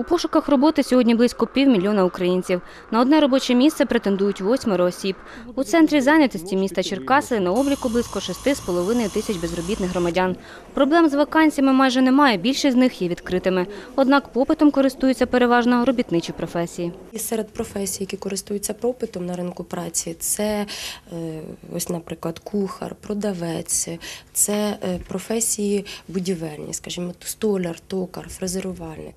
У пошуках роботи сьогодні близько півмільйона українців. На одне робоче місце претендують восьмеро осіб. У центрі зайнятості міста Черкаси на обліку близько 6,5 тисяч безробітних громадян. Проблем з вакансіями майже немає, більшість з них є відкритими. Однак попитом користуються переважно робітничі професії. І серед професій, які користуються попитом на ринку праці, це е, ось, наприклад, кухар, продавець, це е, професії будівельні, скажімо, столяр, токар, фрезерувальник.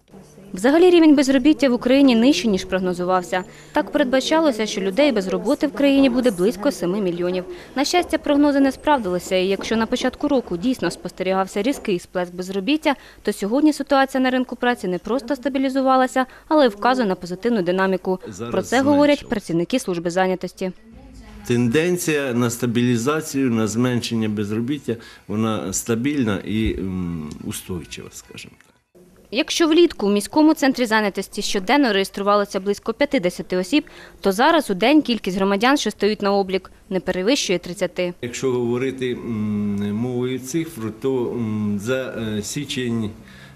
Взагалі рівень безробіття в Україні нижчий, ніж прогнозувався. Так передбачалося, що людей без роботи в країні буде близько 7 мільйонів. На щастя, прогнози не справдилися, і якщо на початку року дійсно спостерігався різкий сплеск безробіття, то сьогодні ситуація на ринку праці не просто стабілізувалася, але й вказує на позитивну динаміку. Про це говорять працівники служби зайнятості. Тенденція на стабілізацію, на зменшення безробіття, вона стабільна і устойчива, скажімо так. Якщо влітку у міському центрі зайнятості щоденно реєструвалося близько 50 осіб, то зараз у день кількість громадян, що стають на облік, не перевищує 30. Якщо говорити мовою цифр, то за е, січень.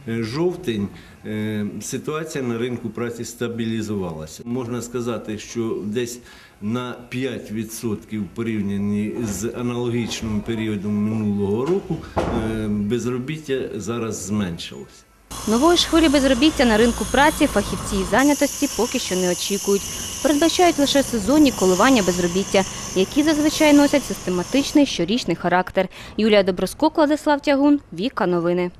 е, Жовтень е, ситуація на ринку праці стабілізувалася. Можна сказати, що десь на 5% порівняні з аналогічним періодом минулого року безробіття зараз зменшилося. Нової ж хвилі безробіття на ринку праці фахівці і зайнятості поки що не очікують. Передбачають лише сезонні коливання безробіття, які зазвичай носять систематичний щорічний характер. Юлія Доброскок, Владислав Тягун, Віка Новини.